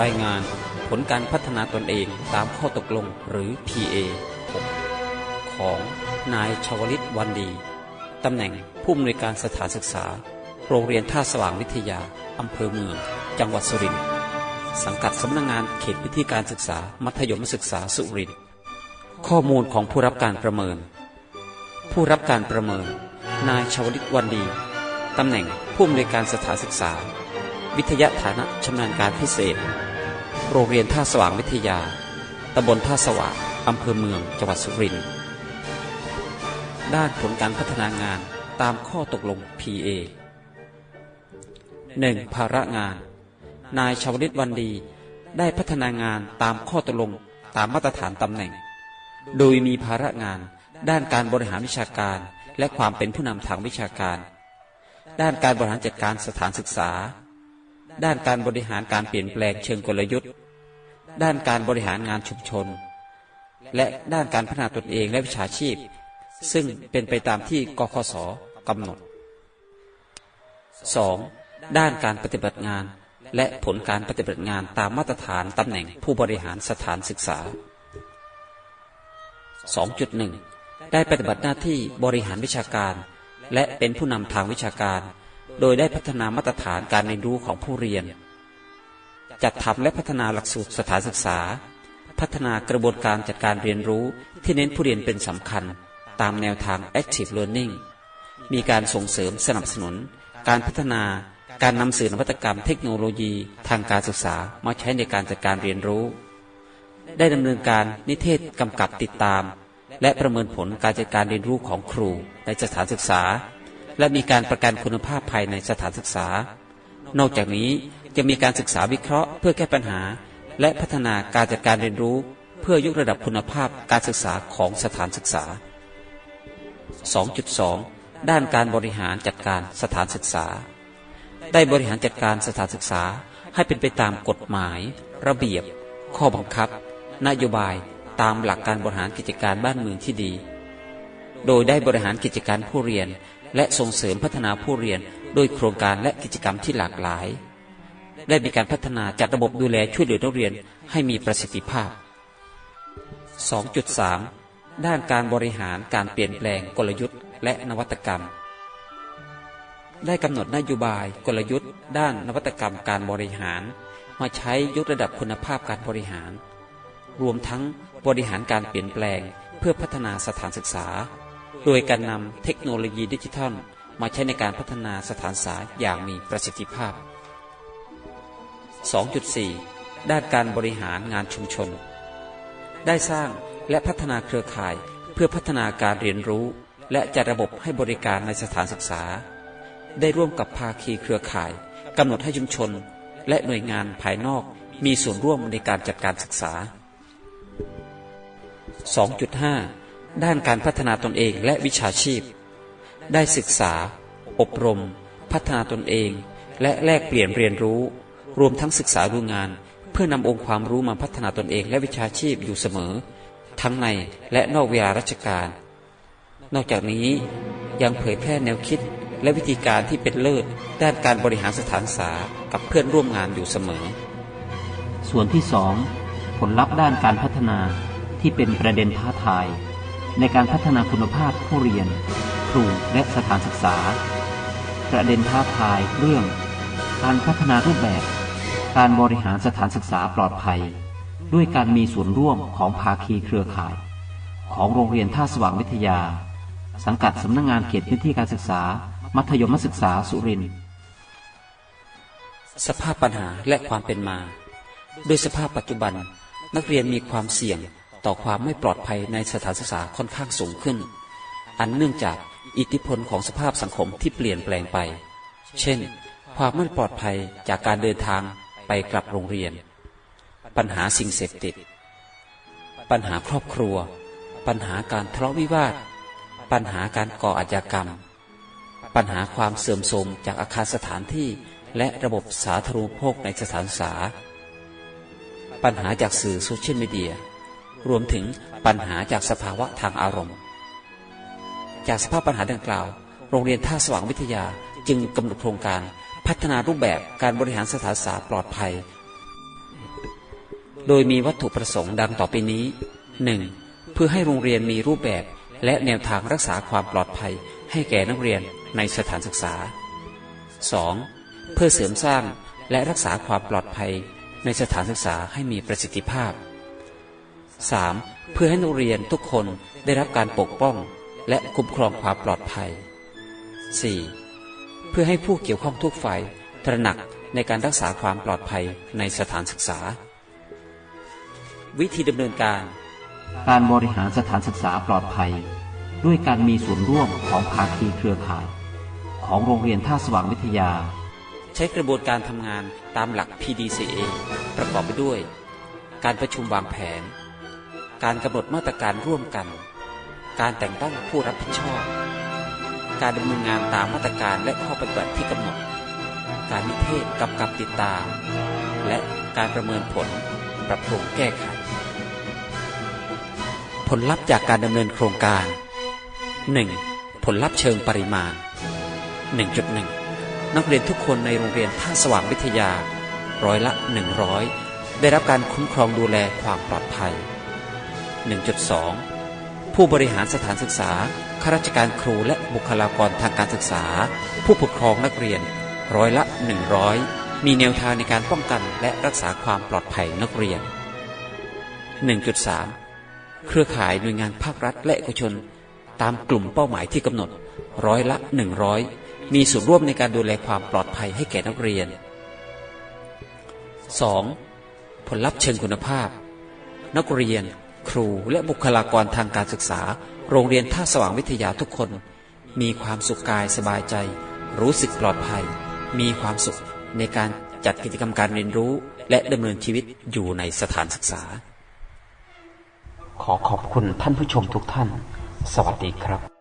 รายงานผลการพัฒนาตนเองตามข้อตกลงหรือ PA 6ของนายชวลิตวันดี ตำแหน่งผู้อำนวยการสถานศึกษา โรงเรียนท่าสว่างวิทยา อำเภอเมือง จังหวัดสุรินทร์ สังกัดสำนักงงานเขตวิธีการศึกษา มัธยมศึกษาสุรินทร์ข้อมูลของผู้รับการประเมิน ผู้รับการประเมิน นายชวลิตวันดี ตำแหน่งผู้อำนวยการสถานศึกษา วิทยาฐานะชำนาญการพิเศษ โรงเรียนท่าสว่างวิทยา ตำบลท่าสว่าง อำเภอเมือง จังหวัดสุรินทร์ ด้านผลการพัฒนางานตามข้อตกลง PA 1. ภาระงาน นายชาวลิตวันดี ได้พัฒนางานตามข้อตกลงตามมาตรฐานตำแหน่ง โดยมีภาระงาน ด้านการบริหารวิชาการ และความเป็นผู้นำทางวิชาการ ด้านการบริหารจัดการสถานศึกษา ด้านการบริหารการเปลี่ยนแปลงเชิงกลยุทธ์ ด้านการบริหารงานชุมชน และด้านการพัฒนาตนเองและวิชาชีพ ซึ่งเป็นไปตามที่กคสกำหนด 2. ด้านการปฏิบัติงาน และผลการปฏิบัติงานตามมาตรฐานตำแหน่งผู้บริหารสถานศึกษา 2.1 ได้ปฏิบัติหน้าที่บริหารวิชาการ และเป็นผู้นำทางวิชาการ โดยได้พัฒนามาตรฐานการเรียนรู้ของผู้เรียน จัดทำและพัฒนาหลักสูตรสถานศึกษา พัฒนากระบวนการจัดการเรียนรู้ที่เน้นผู้เรียนเป็นสำคัญ ตามแนวทาง Active Learning มีการส่งเสริมสนับสนุน การพัฒนาการนำสื่อนวัตกรรมเทคโนโลยีทางการศึกษามาใช้ในการจัดการเรียนรู้ ได้ดำเนินการนิเทศกำกับติดตาม และประเมินผลการจัดการเรียนรู้ของครูในสถานศึกษา และมีการประกันคุณภาพภายในสถานศึกษา นอกจากนี้ยังมีการศึกษาวิเคราะห์ เพื่อแก้ปัญหา และพัฒนาการจัดการเรียนรู้ เพื่อยกระดับคุณภาพการศึกษาของสถานศึกษา 2.2 ด้านการบริหารจัดการสถานศึกษา ได้บริหารจัดการสถานศึกษาให้เป็นไปตามกฎหมาย ระเบียบ ข้อบังคับ นโยบายตามหลักการบริหารกิจการบ้านเมืองที่ดี โดยได้บริหารกิจการผู้เรียน และส่งเสริมพัฒนาผู้เรียนโดยโครงการและกิจกรรมที่หลากหลาย ได้มีการพัฒนาจัดระบบดูแลช่วยเหลือนักเรียนให้มีประสิทธิภาพ 2.3 ด้านการบริหารการเปลี่ยนแปลงกลยุทธ์และนวัตกรรม ได้กำหนดนโยบายกลยุทธ์ ด้านนวัตกรรมการบริหาร มาใช้ยกระดับคุณภาพการบริหาร รวมทั้งบริหารการเปลี่ยนแปลงเพื่อพัฒนาสถานศึกษา โดยการนำเทคโนโลยีดิจิทัล มาใช้ในการพัฒนาสถานศึกษาอย่างมีประสิทธิภาพ 2.4 ด้านการบริหารงานชุมชน ได้สร้างและพัฒนาเครือข่ายเพื่อพัฒนาการเรียนรู้ และจัดระบบให้บริการในสถานศึกษา ได้ร่วมกับภาคีเครือข่ายกำหนดให้ชุมชน และหน่วยงานภายนอกมีส่วนร่วมในการจัดการศึกษา 2.5 ด้านการพัฒนาตนเองและวิชาชีพ ได้ศึกษา อบรม พัฒนาตนเอง และแลกเปลี่ยนเรียนรู้ รวมทั้งศึกษาดูงาน เพื่อนำองค์ความรู้มาพัฒนาตนเองและวิชาชีพอยู่เสมอ ทั้งในและนอกเวลาราชการ นอกจากนี้ยังเผยแพร่แนวคิดและวิธีการที่เป็นเลิศด้านการบริหารสถานศึกษากับเพื่อนร่วมงานอยู่เสมอ ส่วนที่ 2 ผลลัพธ์ด้านการพัฒนาที่เป็นประเด็นท้าทาย ในการพัฒนาคุณภาพผู้เรียน ครูและสถานศึกษา ประเด็นท้าทายเรื่อง การพัฒนารูปแบบ การบริหารสถานศึกษาปลอดภัย ด้วยการมีส่วนร่วมของภาคีเครือข่าย ของโรงเรียนท่าสว่างวิทยา สังกัดสำนักงงานเขตพื้นที่การศึกษา มัธยมศึกษาสุรินทร์สภาพปัญหาและความเป็นมา ด้วยสภาพปัจจุบันนักเรียนมีความเสี่ยง ต่อความไม่ปลอดภัยในสถานศึกษาค่อนข้างสูงขึ้น อันเนื่องจากอิทธิพลของสภาพสังคมที่เปลี่ยนแปลงไป เช่น ความไม่ปลอดภัยจากการเดินทางไปกลับโรงเรียน ปัญหาสิ่งเสพติด ปัญหาครอบครัว ปัญหาการทะเลาะวิวาท ปัญหาการก่ออาชญากรรม ปัญหาความเสื่อมโทรมจากอาคารสถานที่และระบบสาธารณูปโภคในสถานศึกษา ปัญหาจากสื่อโซเชียลมีเดีย รวมถึงปัญหาจากสภาวะทางอารมณ์ จากสภาพปัญหาดังกล่าว โรงเรียนท่าสว่างวิทยาจึงกำหนดโครงการพัฒนารูปแบบการบริหารสถานศึกษาปลอดภัย โดยมีวัตถุประสงค์ดังต่อไปนี้ 1. เพื่อให้โรงเรียนมีรูปแบบและแนวทางรักษาความปลอดภัย ให้แก่นักเรียนในสถานศึกษา 2. เพื่อเสริมสร้างและรักษาความปลอดภัยในสถานศึกษาให้มีประสิทธิภาพ 3. เพื่อให้นักเรียนทุกคนได้รับการปกป้อง และคุ้มครองความปลอดภัย 4. เพื่อให้ผู้เกี่ยวข้องทุกฝ่ายตระหนักในการรักษาความปลอดภัยในสถานศึกษา วิธีดำเนินการ การบริหารสถานศึกษาปลอดภัย ด้วยการมีส่วนร่วมของภาคีเครือข่าย ของโรงเรียนท่าสว่างวิทยา ใช้กระบวนการทำงานตามหลัก PDCA ประกอบไปด้วย การประชุมวางแผน การกำหนดมาตรการร่วมกัน การแต่งตั้งผู้รับผิดชอบ การดำเนินงานตามมาตรการและข้อปฏิบัติที่กำหนด การนิเทศกำกับติดตาม และการประเมินผลปรับปรุงแก้ไข ผลลัพธ์จากการดำเนินโครงการ 1. ผลลัพธ์เชิงปริมาณ 1.1 นักเรียนทุกคนในโรงเรียนท่าสว่างวิทยา ร้อยละ 100 ได้รับการคุ้มครองดูแลความปลอดภัย 1.2 ผู้บริหารสถานศึกษา ข้าราชการครูและบุคลากรทางการศึกษา ผู้ปกครองนักเรียน ร้อยละ 100 มีแนวทางในการป้องกันและรักษาความปลอดภัยนักเรียน 1.3 เครือข่ายหน่วยงานภาครัฐและเอกชน ตามกลุ่มเป้าหมายที่กำหนด ร้อยละ 100 มีส่วนร่วมในการดูแลความปลอดภัยให้แก่นักเรียน 2. ผลลัพธ์เชิงคุณภาพ นักเรียน ครูและบุคลากรทางการศึกษา โรงเรียนท่าสว่างวิทยาทุกคน มีความสุขกายสบายใจ รู้สึกปลอดภัย มีความสุขในการจัดกิจกรรมการเรียนรู้ และดำเนินชีวิตอยู่ในสถานศึกษา ขอขอบคุณท่านผู้ชมทุกท่าน สวัสดีครับ